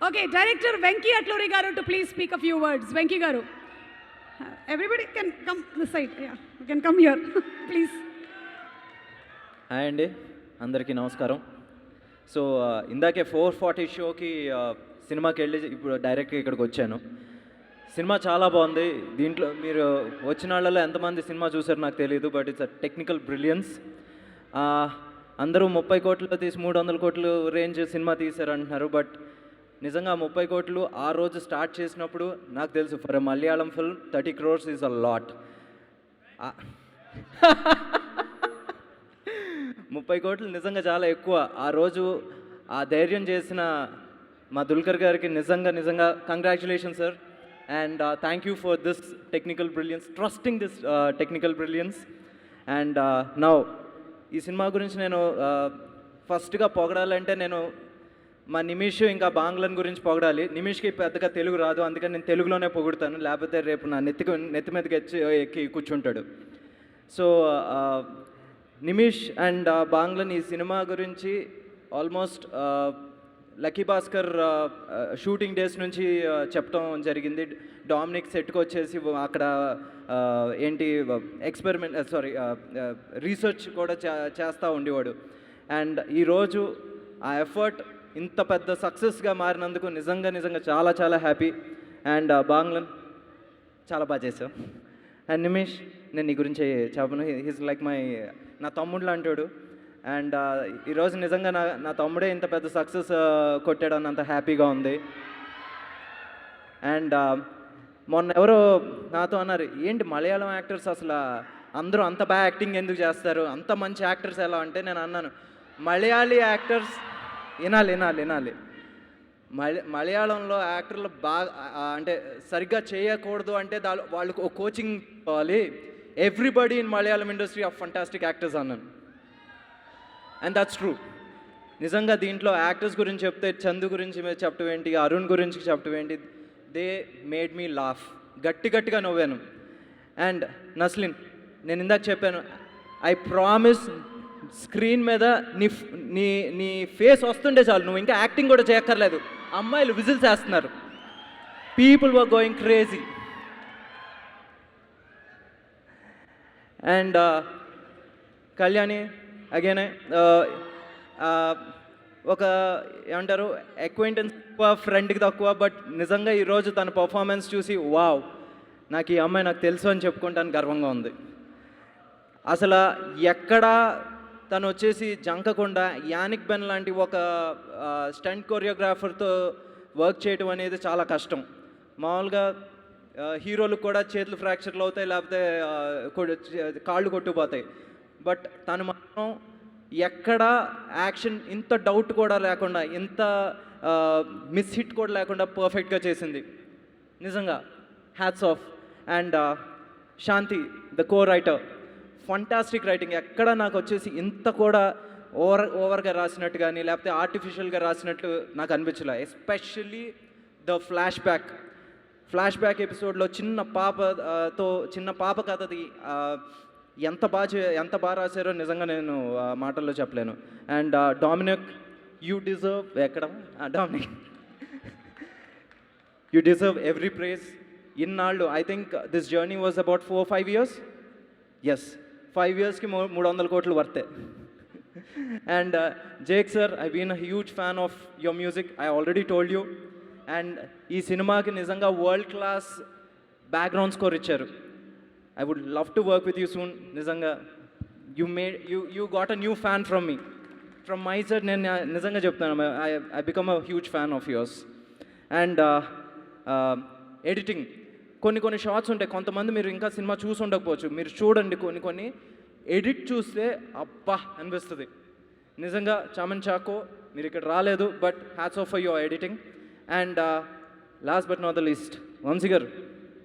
Okay director Venky Atluri గారు to please speak a few words Venky గారు everybody can come this side can come here please hi అండి అందరికీ నమస్కారం so ఇందాకే four forty షోకి సినిమాకి వెళ్ళి ఇప్పుడు డైరెక్ట్గా ఇక్కడికి వచ్చాను సినిమా చాలా బాగుంది దీంట్లో మీరు వచ్చిన వాళ్ళలో ఎంతమంది సినిమా చూసారు నాకు తెలియదు but it's a technical brilliance అందరూ ముప్పై కోట్లు తీసి మూడు వందల కోట్లు రేంజ్ సినిమా తీశారు అంటున్నారు బట్ నిజంగా ముప్పై కోట్లు ఆ రోజు స్టార్ట్ చేసినప్పుడు నాకు తెలుసు for Malayalam film thirty crores is a lot ముప్పై కోట్లు నిజంగా చాలా ఎక్కువ. ఆ రోజు ఆ ధైర్యం చేసిన మా దుల్కర్ గారికి నిజంగా నిజంగా congratulation sir and thank you for this technical brilliance trusting this technical brilliance and now ఈ సినిమా గురించి నేను uh, ఫస్ట్గా పొగడాలంటే నేను మా నిమిష్ ఇంకా బాంగ్లన్ గురించి పొగడాలి. నిమిష్కి పెద్దగా తెలుగు రాదు. అందుకని నేను తెలుగులోనే పొగుడతాను. లేకపోతే రేపు నా నెత్తికి నెత్తి మీదకి ఎచ్చి ఎక్కి కూర్చుంటాడు. సో నిమిష్ అండ్ బాంగ్లన్ ఈ సినిమా గురించి almost Lucky Bhaskar shooting days నుంచి చెప్పడం జరిగింది. డామినిక్ సెట్కి వచ్చేసి అక్కడ ఏంటి ఎక్స్పెరిమెంట్ సారీ రీసెర్చ్ కూడా చే చేస్తూ ఉండేవాడు. అండ్ ఈరోజు ఆ ఎఫర్ట్ ఇంత పెద్ద సక్సెస్గా మారినందుకు నిజంగా నిజంగా చాలా చాలా హ్యాపీ అండ్ uh, బాంగ్లన్ చాలా బాగా చేసావు అండ్ నిమేష్ నేను నీ గురించి చెప్పను. హీస్ లైక్ మై నా తమ్ముడు అంటాడు అండ్ uh, ఈరోజు నిజంగా నా నా తమ్ముడే ఇంత పెద్ద సక్సెస్ uh, కొట్టాడు అన్నంత హ్యాపీగా ఉంది. అండ్ మొన్న ఎవరో నాతో అన్నారు ఏంటి మలయాళం యాక్టర్స్ అసలు అందరూ అంత బాగా యాక్టింగ్ ఎందుకు చేస్తారు? అంత మంచి యాక్టర్స్ ఎలా? అంటే నేను అన్నాను మలయాళీ యాక్టర్స్ వినాలి వినాలి వినాలి. మల మలయాళంలో యాక్టర్లు బాగా అంటే సరిగ్గా చేయకూడదు అంటే దా వాళ్ళకు ఒక కోచింగ్ కావాలి. Everybody in Malayalam industry of fantastic actors అన్నాను అండ్ దట్స్ ట్రూ నిజంగా దీంట్లో యాక్టర్స్ గురించి చెప్తే చందు గురించి మీరు చెప్పడం ఏంటి అరుణ్ గురించి చెప్పడం ఏంటి దే మేడ్ మీ లాఫ్. గట్టి గట్టిగా నవ్వాను. అండ్ నస్లిన్ నేను ఇందాక చెప్పాను ఐ ప్రామిస్ స్క్రీన్ మీద నీ నీ నీ ఫేస్ వస్తుండే చాలు నువ్వు ఇంకా యాక్టింగ్ కూడా చేయక్కర్లేదు. అమ్మాయిలు విజిల్స్ వేస్తున్నారు. People were going crazy and Kalyani again uh, uh, ఒక ఏమంటారు అక్వైంటెన్స్ తక్కువ ఫ్రెండ్కి తక్కువ బట్ నిజంగా ఈరోజు తన పర్ఫార్మెన్స్ చూసి వావ్ నాకు ఈ అమ్మాయి నాకు తెలుసు అని చెప్పుకుంటాను గర్వంగా ఉంది. అసలు ఎక్కడా తను వచ్చేసి జంకకుండా యానిక్ బెన్ లాంటి ఒక స్టంట్ కొరియోగ్రాఫర్తో వర్క్ చేయడం అనేది చాలా కష్టం. మామూలుగా హీరోలు హీరోలకు కూడా చేతులు ఫ్రాక్చర్లు అవుతాయి లేకపోతే కాళ్ళు కొట్టుకుపోతాయి. బట్ తను మాత్రం ఎక్కడ యాక్షన్ ఇంత డౌట్ కూడా లేకుండా ఇంత మిస్ హిట్ కూడా లేకుండా పర్ఫెక్ట్గా చేసింది. నిజంగా hats off. And Shanthi the co writer fantastic writing ఎక్కడ నాకు వచ్చేసి ఇంత కూడా ఓవర్ ఓవర్గా రాసినట్టు కానీ లేకపోతే ఆర్టిఫిషియల్గా రాసినట్లు నాకు అనిపించలే. Especially the flashback flashback ఎపిసోడ్లో చిన్న పాపతో చిన్న పాప కథది ఎంత బాగా ఎంత బాగా రాశారో నిజంగా నేను మాటల్లో చెప్పలేను. అండ్ డామినిక్ యూ డిజర్వ్ ఎక్కడ? Dominic you deserve every praise ఇన్నాళ్ళు I think this journey was about four five years yes five ఇయర్స్కి మూడు వందల కోట్లు వర్తే and Jake sir I been a huge fan of your music I already told you and ఈ సినిమాకి నిజంగా world class background score ఇచ్చారు. I would love to work with you soon నిజంగా you made you you got a new fan from me from my side నేను నిజంగా చెప్తాను I I become a huge fan of yours and editing కొన్ని కొన్ని shorts ఉంటాయి. కొంతమంది మీరు ఇంకా సినిమా చూసి ఉండకపోవచ్చు. మీరు చూడండి కొన్ని కొన్ని. ఎడిట్ చూస్తే అబ్బా అనిపిస్తుంది. నిజంగా చామన్ చాకో మీరు ఇక్కడ రాలేదు but hats off your editing and last but not the least Vamsi గారు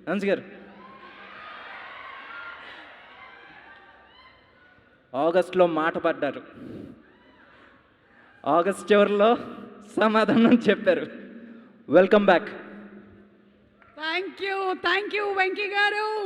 వంశీ గారు. ఆగస్ట్లో మాట పడ్డారు. ఆగస్ట్ చివరిలో సమాధానం చెప్పారు. Welcome back thank you thank you Venky గారు